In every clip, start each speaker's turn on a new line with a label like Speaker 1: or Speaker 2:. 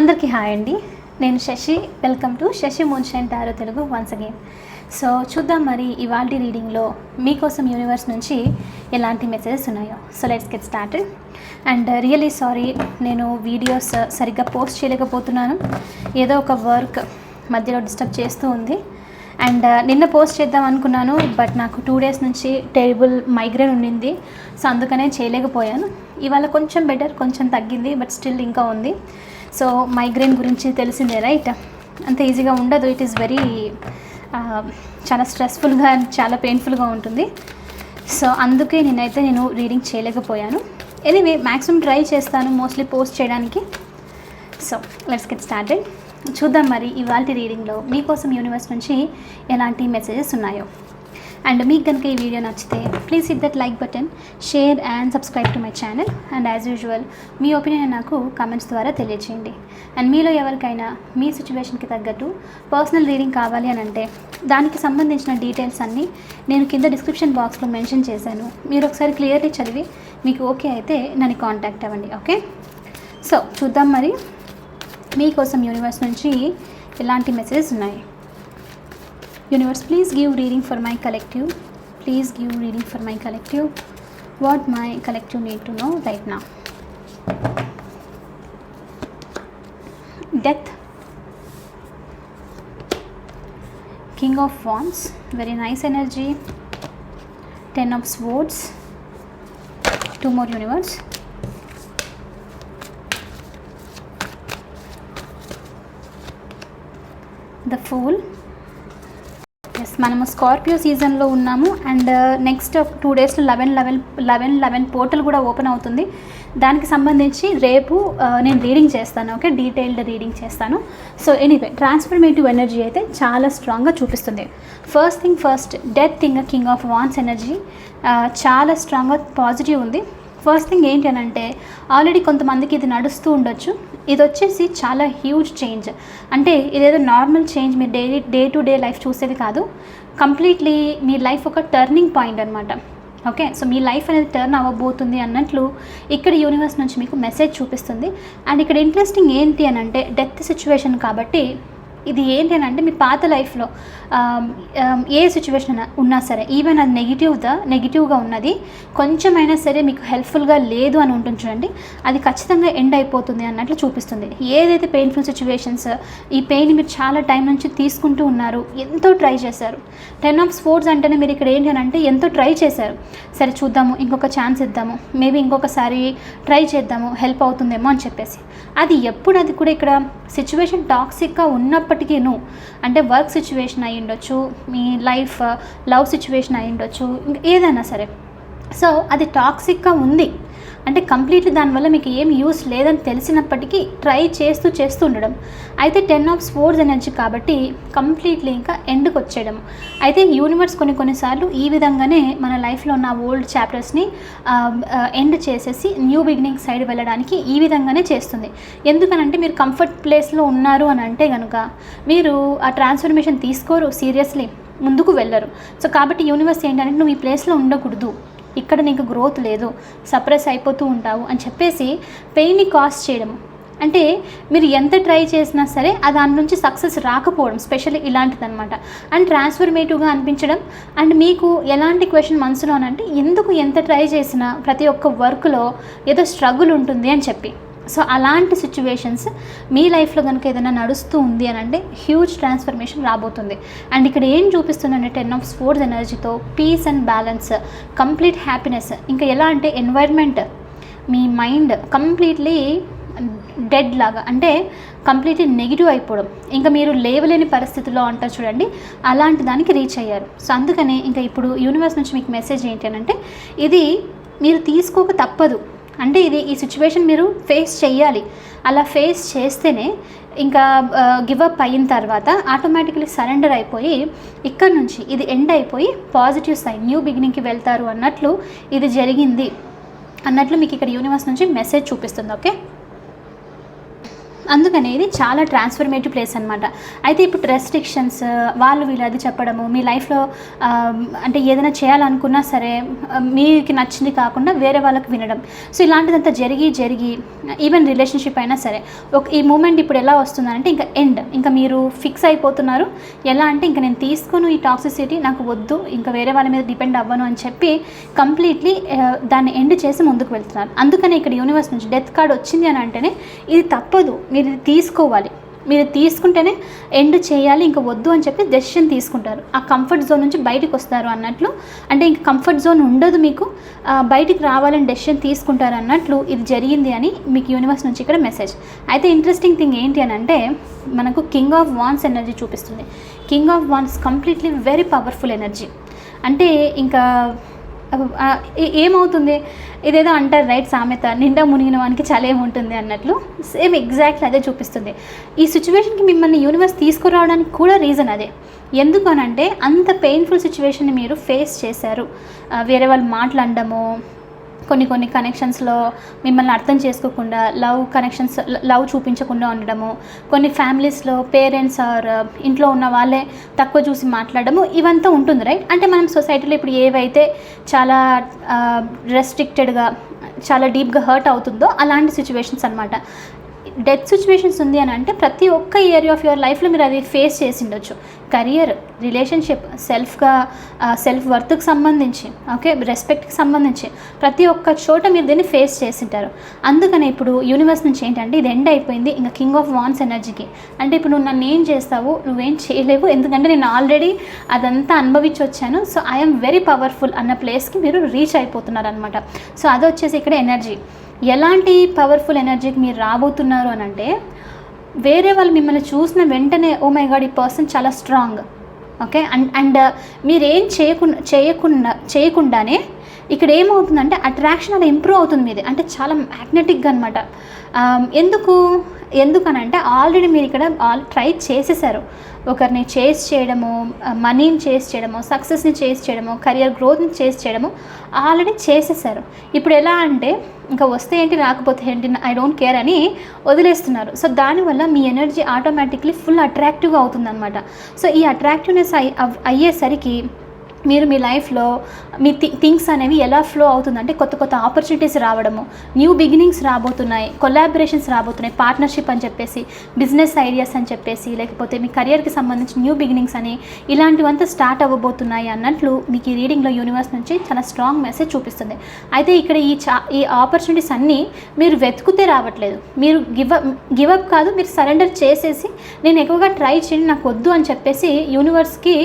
Speaker 1: అందరికీ హాయ్ అండి. నేను Shashi. Welcome to Shashi moonshine tarot Telugu once again so చూద్దాం మరి ఇవాళ రీడింగ్లో మీకోసం యూనివర్స్ నుంచి ఎలాంటి మెసేజెస్ ఉన్నాయో. So let's get started and really sorry నేను వీడియోస్ uh, సరిగ్గా పోస్ట్ చేయలేకపోతున్నాను. ఏదో ఒక వర్క్ మధ్యలో డిస్టర్బ్ చేస్తూ ఉంది. అండ్ uh, నిన్న పోస్ట్ చేద్దాం అనుకున్నాను బట్ నాకు టూ డేస్ నుంచి టేబుల్ మైగ్రేన్ ఉండింది. సో అందుకనే చేయలేకపోయాను. ఇవాళ కొంచెం బెటర్ కొంచెం తగ్గింది బట్ స్టిల్ ఇంకా ఉంది. సో మైగ్రేన్ గురించి తెలిసిందే రైట్ అంత ఈజీగా ఉండదు. ఇట్ ఈస్ వెరీ చాలా స్ట్రెస్ఫుల్గా చాలా పెయిన్ఫుల్గా ఉంటుంది. సో అందుకే నేనైతే నేను రీడింగ్ చేయలేకపోయాను. ఎనీవే మ్యాక్సిమం ట్రై చేస్తాను మోస్ట్లీ పోస్ట్ చేయడానికి. సో లెట్స్ గెట్ స్టార్టెడ్ చూద్దాం మరి ఇవాళ రీడింగ్లో మీకోసం యూనివర్స్ నుంచి ఎలాంటి మెసేజెస్ ఉన్నాయో. అండ్ మీకు కనుక ఈ వీడియో నచ్చితే please hit that like button share and subscribe to my channel and as usual me opinion నాకు కామెంట్స్ ద్వారా తెలియచేయండి. అండ్ మీలో ఎవరికైనా మీ సిచ్యువేషన్కి తగ్గట్టు పర్సనల్ రీడింగ్ కావాలి అని అంటే దానికి సంబంధించిన డీటెయిల్స్ అన్నీ నేను కింద డిస్క్రిప్షన్ బాక్స్లో మెన్షన్ చేశాను. మీరు ఒకసారి క్లియర్లీ చదివి మీకు ఓకే అయితే నన్ను కాంటాక్ట్ అవ్వండి ఓకే సో చూద్దాం మరి మీకోసం యూనివర్స్ నుంచి ఎలాంటి మెసేజెస్ ఉన్నాయి. Universe, please give reading for my collective. Please give reading for my collective. What my collective need to know right now? Death. King of Wands. Very nice energy. Ten of Swords. Two more universe. The Fool. మనము Scorpio సీజన్లో ఉన్నాము and next two డేస్లో eleven eleven eleven eleven portal కూడా open అవుతుంది. దానికి సంబంధించి రేపు uh, నేను రీడింగ్ చేస్తాను ఓకే డీటెయిల్డ్ రీడింగ్ చేస్తాను. సో ఎనీవే ట్రాన్స్ఫర్మేటివ్ ఎనర్జీ అయితే చాలా స్ట్రాంగ్గా చూపిస్తుంది. First thing first death thing king of wands energy చాలా స్ట్రాంగ్గా పాజిటివ్ ఉంది. ఫస్ట్ థింగ్ ఏంటి అని అంటే ఆల్రెడీ కొంతమందికి ఇది నడుస్తూ ఉండొచ్చు. ఇది వచ్చేసి చాలా హ్యూజ్ చేంజ్ అంటే ఇదేదో నార్మల్ చేంజ్ మీరు daily day to day life చూసేది కాదు. కంప్లీట్లీ మీ లైఫ్ ఒక టర్నింగ్ పాయింట్ అనమాట ఓకే సో మీ లైఫ్ అనేది టర్న్ అవ్వబోతుంది అన్నట్లు ఇక్కడ యూనివర్స్ నుంచి మీకు మెసేజ్ చూపిస్తుంది. అండ్ ఇక్కడ ఇంట్రెస్టింగ్ ఏంటి అని అంటే డెత్ సిచ్యువేషన్ కాబట్టి ఇది ఏంటి అని అంటే మీ పాత లైఫ్లో ఏ సిచ్యువేషన్ ఉన్నా సరే ఈవెన్ అది నెగిటివ్దా నెగిటివ్గా ఉన్నది కొంచెమైనా సరే మీకు హెల్ప్ఫుల్గా లేదు అని ఉంటుంది చూడండి అది ఖచ్చితంగా ఎండ్ అయిపోతుంది అన్నట్లు చూపిస్తుంది. ఏదైతే పెయిన్ఫుల్ సిచ్యువేషన్స్ ఈ పెయిన్ మీరు చాలా టైం నుంచి తీసుకుంటూ ఉన్నారు ఎంతో ట్రై చేశారు. టెన్ ఆఫ్ స్పోర్ట్స్ అంటేనే మీరు ఇక్కడ ఏంటి అని అంటే ఎంతో ట్రై చేశారు. సరే చూద్దాము ఇంకొక ఛాన్స్ ఇద్దాము మేబీ ఇంకొకసారి ట్రై చేద్దాము హెల్ప్ అవుతుందేమో అని చెప్పేసి. అది ఎప్పుడు అది కూడా ఇక్కడ సిచ్యువేషన్ టాక్సిక్గా ఉన్నప్పటికీను అంటే వర్క్ సిచ్యువేషన్ అయి ఉండొచ్చు మీ లైఫ్ లవ్ సిచ్యువేషన్ అయి ఉండొచ్చు ఇంకా ఏదైనా సరే. సో అది టాక్సిక్గా ఉంది. అంటే కంప్లీట్లీ దానివల్ల మీకు ఏం యూస్ లేదని తెలిసినప్పటికీ ట్రై చేస్తూ చేస్తూ ఉండడం. అయితే టెన్ ఆఫ్ స్పోర్ట్స్ ఎనర్జీ కాబట్టి కంప్లీట్లీ ఇంకా ఎండ్కి వచ్చేయడం. అయితే యూనివర్స్ కొన్ని కొన్నిసార్లు ఈ విధంగానే మన లైఫ్లో ఉన్న ఓల్డ్ చాప్టర్స్ని ఎండ్ చేసేసి న్యూ బిగినింగ్ సైడ్ వెళ్ళడానికి ఈ విధంగానే చేస్తుంది. ఎందుకనంటే మీరు కంఫర్ట్ ప్లేస్లో ఉన్నారు అని అంటే కనుక మీరు ఆ ట్రాన్స్ఫర్మేషన్ తీసుకోరు సీరియస్లీ ముందుకు వెళ్ళరు. సో కాబట్టి యూనివర్స్ ఏంటంటే నువ్వు ఈ ప్లేస్లో ఉండకూడదు. ఇక్కడ నీకు గ్రోత్ లేదు సప్రెస్ అయిపోతూ ఉంటావు అని చెప్పేసి పెయిన్ని కాస్ చేయడం అంటే మీరు ఎంత ట్రై చేసినా సరే దాని నుంచి సక్సెస్ రాకపోవడం స్పెషల్లీ ఇలాంటిదన్నమాట. అండ్ ట్రాన్స్ఫర్మేటివ్గా అనిపించడం. అండ్ మీకు ఎలాంటి క్వశ్చన్ మనసులోనంటే ఎందుకు ఎంత ట్రై చేసినా ప్రతి ఒక్క వర్క్లో ఏదో స్ట్రగుల్ ఉంటుంది అని చెప్పి. సో అలాంటి సిచ్యువేషన్స్ మీ లైఫ్లో కనుక ఏదైనా నడుస్తూ ఉంది అని అంటే హ్యూజ్ ట్రాన్స్ఫర్మేషన్ రాబోతుంది. అండ్ ఇక్కడ ఏం చూపిస్తుందంటే టెన్ ఆఫ్ స్పోర్ట్స్ ఎనర్జీతో peace and balance complete happiness ఇంకా ఎలా అంటే ఎన్వైర్న్మెంట్ మీ మైండ్ కంప్లీట్లీ డెడ్ లాగా అంటే కంప్లీట్లీ నెగిటివ్ అయిపోవడం. ఇంకా మీరు లేవలేని పరిస్థితిలో అంటారు చూడండి అలాంటి దానికి రీచ్ అయ్యారు. సో అందుకనే ఇంకా ఇప్పుడు యూనివర్స్ నుంచి మీకు మెసేజ్ ఏంటి అని అంటే ఇది మీరు తీసుకోక తప్పదు. అంటే ఇది ఈ సిచ్యువేషన్ మీరు ఫేస్ చేయాలి. అలా ఫేస్ చేస్తేనే ఇంకా గివప్ అయిన తర్వాత ఆటోమేటిక్లీ సరెండర్ అయిపోయి ఇక్కడ నుంచి ఇది ఎండ్ అయిపోయి పాజిటివ్ సైడ్ న్యూ బిగినింగ్కి వెళ్తారు అన్నట్లు ఇది జరిగింది. అన్నట్లు మీకు ఇక్కడ యూనివర్స్ నుంచి మెసేజ్ చూపిస్తుంది ఓకే అందుకని ఇది చాలా ట్రాన్స్ఫర్మేటివ్ ప్లేస్ అనమాట అయితే ఇప్పుడు రెస్ట్రిక్షన్స్ వాళ్ళు వీళ్ళు అది చెప్పడము మీ లైఫ్లో అంటే ఏదైనా చేయాలనుకున్నా సరే మీకు నచ్చింది కాకుండా వేరే వాళ్ళకి వినడం. సో ఇలాంటిదంతా జరిగి జరిగి ఈవెన్ రిలేషన్షిప్ అయినా సరే ఒక ఈ మూమెంట్ ఇప్పుడు ఎలా వస్తుందంటే ఇంకా ఎండ్ ఇంకా మీరు ఫిక్స్ అయిపోతున్నారు. ఎలా అంటే ఇంకా నేను తీసుకుని ఈ టాక్సిసిటీ నాకు వద్దు ఇంకా వేరే వాళ్ళ మీద డిపెండ్ అవ్వను అని చెప్పి కంప్లీట్లీ దాన్ని ఎండ్ చేసి ముందుకు వెళ్తున్నారు. అందుకనే ఇక్కడ యూనివర్స్ నుంచి డెత్ కార్డ్ వచ్చింది అని అంటేనే ఇది తప్పదు. మీరు ఇది తీసుకోవాలి. మీరు తీసుకుంటేనే ఎండ్ చేయాలి ఇంకా వద్దు అని చెప్పి డెసిషన్ తీసుకుంటారు. ఆ కంఫర్ట్ జోన్ నుంచి బయటకు వస్తారు అన్నట్లు. అంటే ఇంకా కంఫర్ట్ జోన్ ఉండదు మీకు. బయటికి రావాలని డెసిషన్ తీసుకుంటారు అన్నట్లు ఇది జరిగింది అని మీకు యూనివర్స్ నుంచి ఇక్కడ మెసేజ్ అయితే ఇంట్రెస్టింగ్ థింగ్ ఏంటి అని అంటే మనకు కింగ్ ఆఫ్ వాన్స్ ఎనర్జీ చూపిస్తుంది. King of wands completely very powerful energy అంటే ఇంకా ఏమవుతుంది? ఇదేదో అంటారు రైట్ సామెత నిండా మునిగిన వానికి చలేం ఉంటుంది అన్నట్లు సేమ్ ఎగ్జాక్ట్లీ అదే చూపిస్తుంది. ఈ సిచ్యువేషన్కి మిమ్మల్ని యూనివర్స్ తీసుకురావడానికి కూడా రీజన్ అదే. ఎందుకు అని అంటే అంత పెయిన్ఫుల్ సిచ్యువేషన్ని మీరు ఫేస్ చేశారు. వేరే వాళ్ళు మాట్లాడడము కొన్ని కొన్ని కనెక్షన్స్లో మిమ్మల్ని అర్థం చేసుకోకుండా లవ్ కనెక్షన్స్ లవ్ చూపించకుండా ఉండడము కొన్ని ఫ్యామిలీస్లో పేరెంట్స్ ఆర్ ఇంట్లో ఉన్న వాళ్ళే తక్కువ చూసి మాట్లాడడము ఇవంతా ఉంటుంది రైట్ అంటే మనం సొసైటీలో ఇప్పుడు ఏవైతే చాలా uh, రెస్ట్రిక్టెడ్గా చాలా డీప్గా హర్ట్ అవుతుందో అలాంటి సిచ్యువేషన్స్ అనమాట డెత్ సిచ్యువేషన్స్ ఉంది అని అంటే ప్రతి ఒక్క ఏరియా ఆఫ్ యువర్ లైఫ్లో మీరు అది ఫేస్ చేసి ఉండొచ్చు. కెరియర్ రిలేషన్షిప్ సెల్ఫ్గా సెల్ఫ్ వర్త్కి సంబంధించి ఓకే రెస్పెక్ట్కి సంబంధించి ప్రతి ఒక్క చోట మీరు దీన్ని ఫేస్ చేసింటారు అందుకని ఇప్పుడు యూనివర్స్ నుంచి ఏంటంటే ఇది ఎండ్ అయిపోయింది ఇంకా కింగ్ ఆఫ్ వాన్స్ ఎనర్జీకి అంటే ఇప్పుడు నువ్వు నన్ను ఏం చేస్తావు? నువ్వేం చేయలేవు. ఎందుకంటే నేను ఆల్రెడీ అదంతా అనుభవించి వచ్చాను సో ఐఎమ్ వెరీ పవర్ఫుల్ అన్న ప్లేస్కి మీరు రీచ్ అయిపోతున్నారు అనమాట సో అది వచ్చేసి ఇక్కడ ఎనర్జీ ఎలాంటి పవర్ఫుల్ ఎనర్జీకి మీరు రాబోతున్నారు అని అంటే వేరే వాళ్ళు మిమ్మల్ని చూసిన వెంటనే ఓ మై గాడ్ ఈ పర్సన్ చాలా స్ట్రాంగ్ ఓకే అండ్ అండ్ మీరేం చేయకుండా చేయకుండా చేయకుండానే ఇక్కడ ఏమవుతుందంటే అట్రాక్షన్ అలా ఇంప్రూవ్ అవుతుంది మీది. అంటే చాలా మ్యాగ్నెటిక్గా అనమాట um, ఎందుకు? ఎందుకనంటే ఆల్రెడీ మీరు ఇక్కడ ఆల్ ట్రై చేసేసారు. ఒకరిని చేస్ చేయడము మనీని చేస్ చేయడము సక్సెస్ని చేస్ చేయడము కెరియర్ గ్రోత్ని చేస్ చేయడము ఆల్రెడీ చేసేసారు. ఇప్పుడు ఎలా అంటే ఇంకా వస్తే ఏంటి రాకపోతే ఏంటి ఐ డోంట్ కేర్ అని వదిలేస్తున్నారు. సో దానివల్ల మీ ఎనర్జీ ఆటోమేటిక్లీ ఫుల్ అట్రాక్టివ్గా అవుతుందన్నమాట. సో ఈ అట్రాక్టివ్నెస్ అయ్యేసరికి మీరు మీ లైఫ్లో మీ థి థింగ్స్ అనేవి ఎలా ఫ్లో అవుతుందంటే కొత్త కొత్త ఆపర్చునిటీస్ రావడము న్యూ బిగినింగ్స్ రాబోతున్నాయి కొలాబరేషన్స్ రాబోతున్నాయి పార్ట్నర్షిప్ అని చెప్పేసి బిజినెస్ ఐడియాస్ అని చెప్పేసి లేకపోతే మీ కెరియర్కి సంబంధించి న్యూ బిగినింగ్స్ అని ఇలాంటివంతా స్టార్ట్ అవ్వబోతున్నాయి అన్నట్లు మీకు ఈ రీడింగ్లో యూనివర్స్ నుంచి చాలా స్ట్రాంగ్ మెసేజ్ చూపిస్తుంది. అయితే ఇక్కడ ఈ చా ఈ ఆపర్చునిటీస్ అన్నీ మీరు వెతుకుతే రావట్లేదు. మీరు గివ్ గివప్ కాదు మీరు సరెండర్ చేసేసి నేను ఎక్కువగా ట్రై చేయండి నాకు వద్దు అని చెప్పేసి యూనివర్స్కి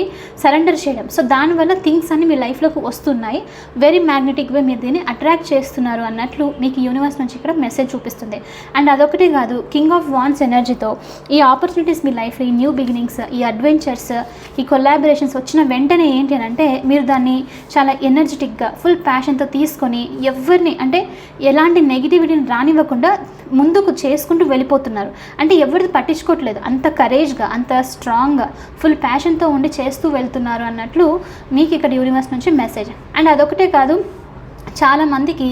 Speaker 1: సరెండర్ చేయడం. సో దానివల్ల థింగ్స్ అన్ని మీ లైఫ్లోకి వస్తున్నాయి. వెరీ మ్యాగ్నెటిక్ వే మీరు దీన్ని అట్రాక్ట్ చేస్తున్నారు అన్నట్లు మీకు యూనివర్స్ నుంచి ఇక్కడ మెసేజ్ చూపిస్తుంది. అండ్ అదొకటే కాదు కింగ్ ఆఫ్ వాన్స్ ఎనర్జీతో ఈ ఆపర్చునిటీస్ మీ లైఫ్లో ఈ న్యూ బిగినింగ్స్ ఈ అడ్వెంచర్స్ ఈ కొలాబరేషన్స్ వచ్చిన వెంటనే ఏంటి అని అంటే మీరు దాన్ని చాలా ఎనర్జెటిక్గా ఫుల్ ప్యాషన్తో తీసుకొని ఎవరిని అంటే ఎలాంటి నెగిటివిటీని రానివ్వకుండా ముందుకు చేసుకుంటూ వెళ్ళిపోతున్నారు. అంటే ఎవరిది పట్టించుకోవట్లేదు. అంత కరేజ్గా అంత స్ట్రాంగ్గా ఫుల్ ప్యాషన్తో ఉండి చేస్తూ వెళ్తున్నారు అన్నట్లు మీకు ఇక్కడ యూనివర్స్ నుంచి మెసేజ్ అండ్ అదొకటే కాదు చాలామందికి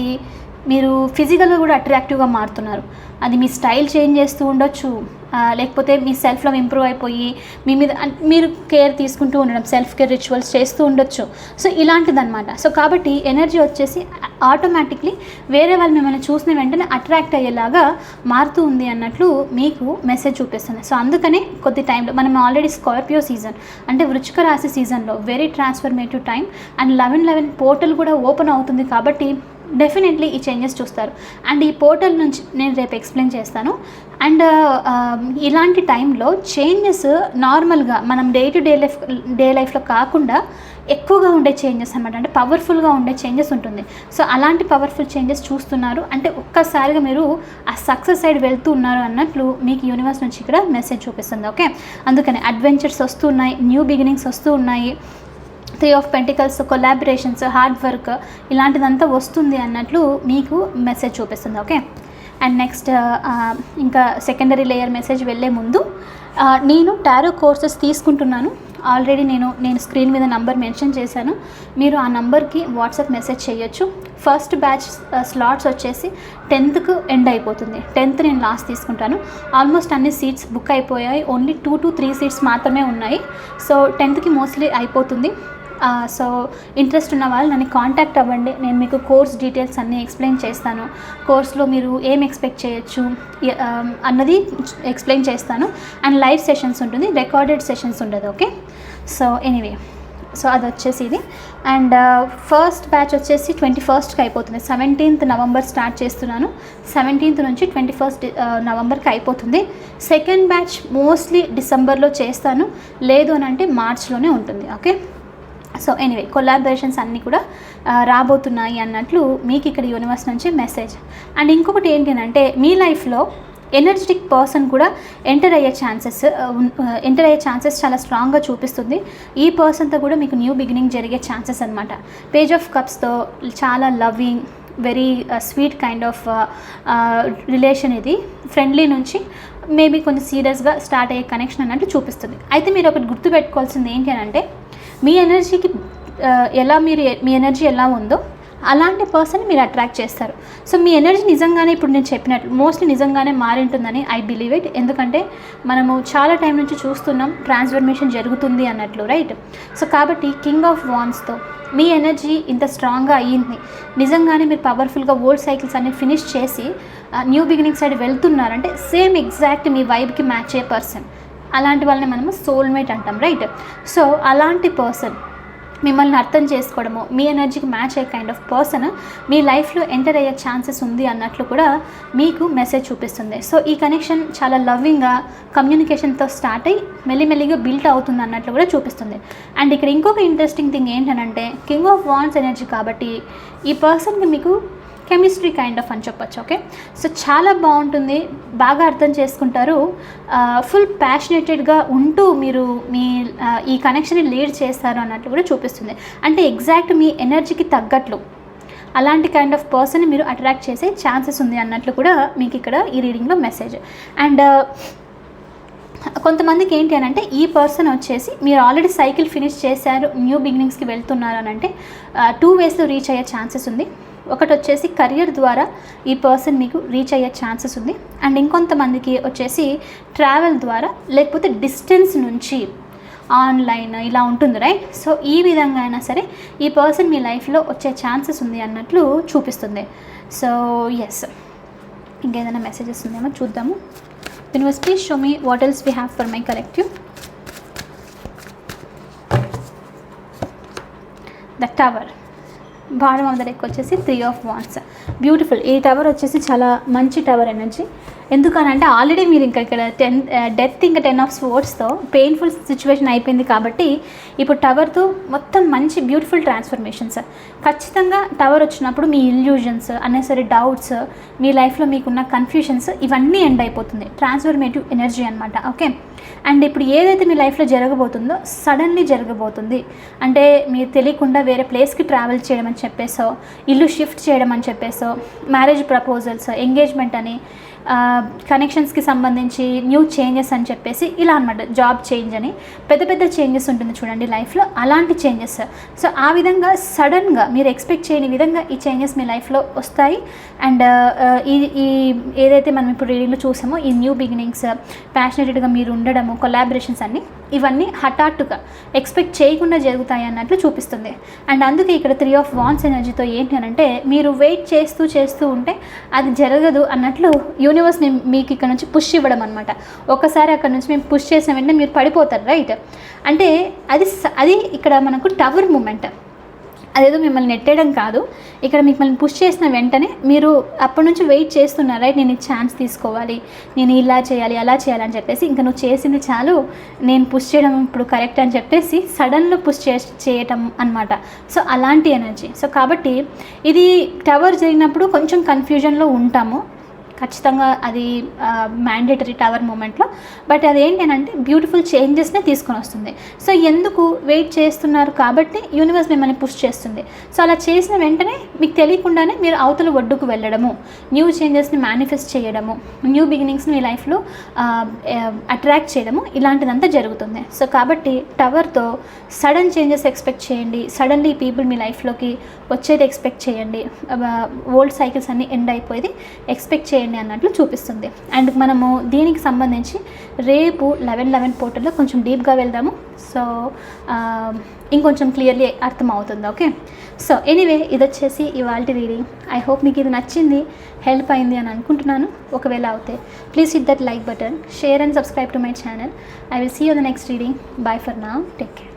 Speaker 1: మీరు ఫిజికల్గా కూడా అట్రాక్టివ్గా మారుతున్నారు. అది మీ స్టైల్ చేంజ్ చేస్తూ ఉండొచ్చు. లేకపోతే మీ సెల్ఫ్లో ఇంప్రూవ్ అయిపోయి మీ మీద మీరు కేర్ తీసుకుంటూ ఉండడం సెల్ఫ్ కేర్ రిచువల్స్ చేస్తూ ఉండొచ్చు. సో ఇలాంటిదన్నమాట. సో కాబట్టి ఎనర్జీ వచ్చేసి ఆటోమేటిక్లీ వేరే వాళ్ళు మిమ్మల్ని చూసిన వెంటనే అట్రాక్ట్ అయ్యేలాగా మారుతూ ఉంది అన్నట్లు మీకు మెసేజ్ చూపిస్తుంది. సో అందుకనే కొద్ది టైంలో మనం ఆల్రెడీ స్కార్పియో సీజన్ అంటే వృచ్చిక రాశి సీజన్లో very transformative time and eleven eleven portal కూడా ఓపెన్ అవుతుంది కాబట్టి డెఫినెట్లీ ఈ చేంజెస్ చూస్తారు. అండ్ ఈ పోర్టల్ నుంచి నేను రేపు ఎక్స్ప్లెయిన్ చేస్తాను. అండ్ uh, um, ఇలాంటి టైంలో చేంజెస్ నార్మల్గా మనం day to day life day లైఫ్లో కాకుండా ఎక్కువగా ఉండే చేంజెస్ అనమాట అంటే పవర్ఫుల్గా ఉండే చేంజెస్ ఉంటుంది. సో అలాంటి పవర్ఫుల్ చేంజెస్ చూస్తున్నారు. అంటే ఒక్కసారిగా మీరు ఆ సక్సెస్ సైడ్ వెళ్తూ ఉన్నారు అన్నట్లు మీకు యూనివర్స్ నుంచి ఇక్కడ మెసేజ్ చూపిస్తుంది. ఓకే అందుకని అడ్వెంచర్స్ వస్తున్నాయి న్యూ బిగినింగ్స్ వస్తూ ఉన్నాయి. Three of pentacles collaborations hard work ఇలాంటిదంతా వస్తుంది అన్నట్లు మీకు మెసేజ్ చూపిస్తుంది ఓకే? అండ్ నెక్స్ట్ ఇంకా సెకండరీ లేయర్ మెసేజ్ వెళ్ళే ముందు నేను టారో కోర్సెస్ తీసుకుంటున్నాను. ఆల్రెడీ నేను నేను స్క్రీన్ మీద నంబర్ మెన్షన్ చేశాను. మీరు ఆ నంబర్కి వాట్సాప్ మెసేజ్ చేయొచ్చు. ఫస్ట్ బ్యాచ్ స్లాట్స్ వచ్చేసి టెన్త్కు ఎండ్ అయిపోతుంది. టెన్త్ నేను లాస్ట్ తీసుకుంటాను. ఆల్మోస్ట్ అన్ని సీట్స్ బుక్ అయిపోయాయి. Only two to three seats మాత్రమే ఉన్నాయి. సో టెన్త్కి మోస్ట్లీ అయిపోతుంది. సో ఇంట్రెస్ట్ ఉన్న వాళ్ళు నన్ను కాంటాక్ట్ అవ్వండి. నేను మీకు కోర్స్ డీటెయిల్స్ అన్నీ ఎక్స్ప్లెయిన్ చేస్తాను. కోర్స్లో మీరు ఏం ఎక్స్పెక్ట్ చేయొచ్చు అన్నది ఎక్స్ప్లెయిన్ చేస్తాను. అండ్ లైవ్ సెషన్స్ ఉంటుంది రికార్డెడ్ సెషన్స్ ఉండదు ఓకే సో ఎనీవే సో అది వచ్చేసి ఇది. అండ్ ఫస్ట్ బ్యాచ్ వచ్చేసి ట్వంటీ ఫస్ట్కి అయిపోతుంది. సెవెంటీన్త్ నవంబర్ స్టార్ట్ చేస్తున్నాను. సెవెంటీన్త్ నుంచి ట్వంటీ ఫస్ట్ నవంబర్కి అయిపోతుంది. సెకండ్ బ్యాచ్ మోస్ట్లీ డిసెంబర్లో చేస్తాను. లేదు అని అంటే మార్చ్లోనే ఉంటుంది ఓకే సో ఎనీవే కొలాబరేషన్స్ అన్నీ కూడా రాబోతున్నాయి అన్నట్లు మీకు ఇక్కడ యూనివర్స్ నుంచి మెసేజ్ అండ్ ఇంకొకటి ఏంటి అంటే మీ లైఫ్లో ఎనర్జెటిక్ పర్సన్ కూడా ఎంటర్ అయ్యే ఛాన్సెస్ ఎంటర్ అయ్యే ఛాన్సెస్ చాలా స్ట్రాంగ్గా చూపిస్తుంది. ఈ పర్సన్తో కూడా మీకు న్యూ బిగినింగ్ జరిగే ఛాన్సెస్ అనమాట పేజ్ ఆఫ్ కప్స్తో చాలా loving very sweet kind of relation ఇది. ఫ్రెండ్లీ నుంచి మేబీ కొంచెం సీరియస్గా స్టార్ట్ అయ్యే కనెక్షన్ అన్నట్టు చూపిస్తుంది. అయితే మీరు ఒకటి గుర్తుపెట్టుకోవాల్సింది ఏంటి అని అంటే మీ ఎనర్జీకి ఎలా మీరు మీ ఎనర్జీ ఎలా ఉందో అలాంటి పర్సన్ మీరు అట్రాక్ట్ చేస్తారు. సో మీ ఎనర్జీ నిజంగానే ఇప్పుడు నేను చెప్పినట్లు మోస్ట్లీ నిజంగానే మారింటుందని ఐ బిలీవ్ ఇట్ ఎందుకంటే మనము చాలా టైం నుంచి చూస్తున్నాం ట్రాన్స్ఫర్మేషన్ జరుగుతుంది అన్నట్లు రైట్ సో కాబట్టి కింగ్ ఆఫ్ వాన్స్తో మీ ఎనర్జీ ఇంత స్ట్రాంగ్గా అయ్యింది. నిజంగానే మీరు పవర్ఫుల్గా ఓల్డ్ సైకిల్స్ అన్ని ఫినిష్ చేసి న్యూ బిగినింగ్ సైడ్ వెళ్తున్నారంటే సేమ్ ఎగ్జాక్ట్ మీ వైబ్కి మ్యాచ్ అయ్యే పర్సన్ అలాంటి వాళ్ళని మనము సోల్మేట్ అంటాం రైట్ సో అలాంటి పర్సన్ మిమ్మల్ని అర్థం చేసుకోవడము మీ ఎనర్జీకి మ్యాచ్ అయ్యే కైండ్ ఆఫ్ పర్సన్ మీ లైఫ్లో ఎంటర్ అయ్యే ఛాన్సెస్ ఉంది అన్నట్లు కూడా మీకు మెసేజ్ చూపిస్తుంది. సో ఈ కనెక్షన్ చాలా లవ్వింగ్గా కమ్యూనికేషన్తో స్టార్ట్ అయ్యి మెల్లిమెల్లిగా బిల్ట్ అవుతుంది అన్నట్లు కూడా చూపిస్తుంది. అండ్ ఇక్కడ ఇంకొక ఇంట్రెస్టింగ్ థింగ్ ఏంటనంటే కింగ్ ఆఫ్ వాన్స్ ఎనర్జీ కాబట్టి ఈ పర్సన్కి మీకు కెమిస్ట్రీ కైండ్ ఆఫ్ అని చెప్పొచ్చు ఓకే సో చాలా బాగుంటుంది బాగా అర్థం చేసుకుంటారు. ఫుల్ ప్యాషనేటెడ్గా ఉంటూ మీరు మీ ఈ కనెక్షన్ని లీడ్ చేస్తారు అన్నట్లు కూడా చూపిస్తుంది. అంటే ఎగ్జాక్ట్ మీ ఎనర్జీకి తగ్గట్లు అలాంటి కైండ్ ఆఫ్ పర్సన్ మీరు అట్రాక్ట్ చేసే ఛాన్సెస్ ఉంది అన్నట్లు కూడా మీకు ఇక్కడ ఈ రీడింగ్లో మెసేజ్ అండ్ కొంతమందికి ఏంటి అని అంటే ఈ పర్సన్ వచ్చేసి మీరు ఆల్రెడీ సైకిల్ ఫినిష్ చేశారు న్యూ బిగినింగ్స్కి వెళ్తున్నారు అని అంటే టూ వేస్లో రీచ్ అయ్యే ఛాన్సెస్ ఉంది. ఒకటి వచ్చేసి కెరియర్ ద్వారా ఈ పర్సన్ మీకు రీచ్ అయ్యే ఛాన్సెస్ ఉంది. అండ్ ఇంకొంతమందికి వచ్చేసి ట్రావెల్ ద్వారా లేకపోతే డిస్టెన్స్ నుంచి ఆన్లైన్ ఇలా ఉంటుంది రైట్ సో ఈ విధంగా అయినా సరే ఈ పర్సన్ మీ లైఫ్లో వచ్చే ఛాన్సెస్ ఉంది అన్నట్లు చూపిస్తుంది. సో ఎస్ ఇంకేదైనా మెసేజెస్ ఉందేమో చూద్దాము. Universe please show me what else we have for my collective the tower bottom of the deck వచ్చేసి త్రీ ఆఫ్ వాన్స్ బ్యూటిఫుల్ ఈ టవర్ వచ్చేసి చాలా మంచి టవర్ ఎనర్జీ ఎందుకనంటే ఆల్రెడీ మీరు ఇంకా ఇక్కడ టెన్ డెత్ ఇంకా టెన్ ఆఫ్ స్పోర్ట్స్తో పెయిన్ఫుల్ సిచ్యువేషన్ అయిపోయింది కాబట్టి ఇప్పుడు టవర్తో మొత్తం మంచి బ్యూటిఫుల్ ట్రాన్స్ఫర్మేషన్స్ ఖచ్చితంగా టవర్ వచ్చినప్పుడు మీ ఇల్యూజన్స్ అన్నెసరీ డౌట్స్ మీ లైఫ్లో మీకున్న కన్ఫ్యూషన్స్ ఇవన్నీ ఎండ్ అయిపోతుంది. ట్రాన్స్ఫర్మేటివ్ ఎనర్జీ అనమాట ఓకే అండ్ ఇప్పుడు ఏదైతే మీ లైఫ్లో జరగబోతుందో సడన్లీ జరగబోతుంది. అంటే మీరు తెలియకుండా వేరే ప్లేస్కి ట్రావెల్ చేయడం అని చెప్పేసో ఇల్లు షిఫ్ట్ చేయడం అని చెప్పేసో మ్యారేజ్ ప్రపోజల్స్ ఎంగేజ్మెంట్ అని కనెక్షన్స్కి సంబంధించి న్యూ చేంజెస్ అని చెప్పేసి ఇలా అనమాట జాబ్ చేంజ్ అని. పెద్ద పెద్ద చేంజెస్ ఉంటుంది చూడండి లైఫ్లో అలాంటి చేంజెస్ సో ఆ విధంగా సడన్గా మీరు ఎక్స్పెక్ట్ చేయని విధంగా ఈ చేంజెస్ మీ లైఫ్లో వస్తాయి. అండ్ ఈ ఈ ఏదైతే మనం ఇప్పుడు రీడింగ్లో చూసామో ఈ న్యూ బిగినింగ్స్ ప్యాషనేటెడ్గా మీరు ఉండడము కొలాబరేషన్స్ అన్నీ ఇవన్నీ హఠాత్తుగా ఎక్స్పెక్ట్ చేయకుండా జరుగుతాయి అన్నట్లు చూపిస్తుంది. అండ్ అందుకే ఇక్కడ త్రీ ఆఫ్ వాన్స్ ఎనర్జీతో ఏంటి అని అంటే మీరు వెయిట్ చేస్తూ చేస్తూ ఉంటే అది జరగదు అన్నట్లు యూనివర్స్ మీకు ఇక్కడ నుంచి పుష్ ఇవ్వడం అనమాట ఒకసారి అక్కడ నుంచి మేము పుష్ చేసిన వెంటనే మీరు పడిపోతారు రైట్ అంటే అది స- అది ఇక్కడ మనకు టవర్ మూమెంట్ అదేదో మిమ్మల్ని నెట్టేయడం కాదు. ఇక్కడ మిమ్మల్ని పుష్ చేసిన వెంటనే మీరు అప్పటి నుంచి వెయిట్ చేస్తున్నారు రైట్ నేను ఛాన్స్ తీసుకోవాలి నేను ఇలా చేయాలి అలా చేయాలి అని చెప్పేసి ఇంకా నువ్వు చేసింది చాలు నేను పుష్ చేయడం ఇప్పుడు కరెక్ట్ అని చెప్పేసి సడన్లో పుష్ చే చేయటం అనమాట సో అలాంటి ఎనర్జీ సో కాబట్టి ఇది టవర్ జరిగినప్పుడు కొంచెం కన్ఫ్యూజన్లో ఉంటాము. ఖచ్చితంగా అది మ్యాండేటరీ టవర్ మూమెంట్లో బట్ అది అని అంటే బ్యూటిఫుల్ చేంజెస్నే తీసుకొని వస్తుంది. సో ఎందుకు వెయిట్ చేస్తున్నారు కాబట్టి యూనివర్స్ మిమ్మల్ని పుష్ చేస్తుంది. సో అలా చేసిన వెంటనే మీకు తెలియకుండానే మీరు అవతల ఒడ్డుకు వెళ్ళడము న్యూ చేంజెస్ని మేనిఫెస్ట్ చేయడము న్యూ బిగినింగ్స్ని మీ లైఫ్లో అట్రాక్ట్ చేయడము ఇలాంటిదంతా జరుగుతుంది. సో కాబట్టి టవర్తో సడన్ చేంజెస్ ఎక్స్పెక్ట్ చేయండి. సడన్లీ పీపుల్ మీ లైఫ్లోకి వచ్చేది ఎక్స్పెక్ట్ చేయండి. ఓల్డ్ సైకిల్స్ అన్నీ ఎండ్ అయిపోయేది ఎక్స్పెక్ట్ చేయండి అన్నట్లు చూపిస్తుంది. అండ్ మనము దీనికి సంబంధించి రేపు లెవెన్ లెవెన్ పోర్టల్లో కొంచెం డీప్గా వెళ్దాము. సో ఇంకొంచెం క్లియర్లీ అర్థం అవుతుంది ఓకే? సో ఎనీవే ఇది వచ్చేసి ఇవాళ రీడింగ్. ఐ హోప్ మీకు ఇది నచ్చింది హెల్ప్ అయింది అని అనుకుంటున్నాను. ఒకవేళ అవుతే please hit that like button share and subscribe to my channel. I will see you the next reading. Bye for now take care.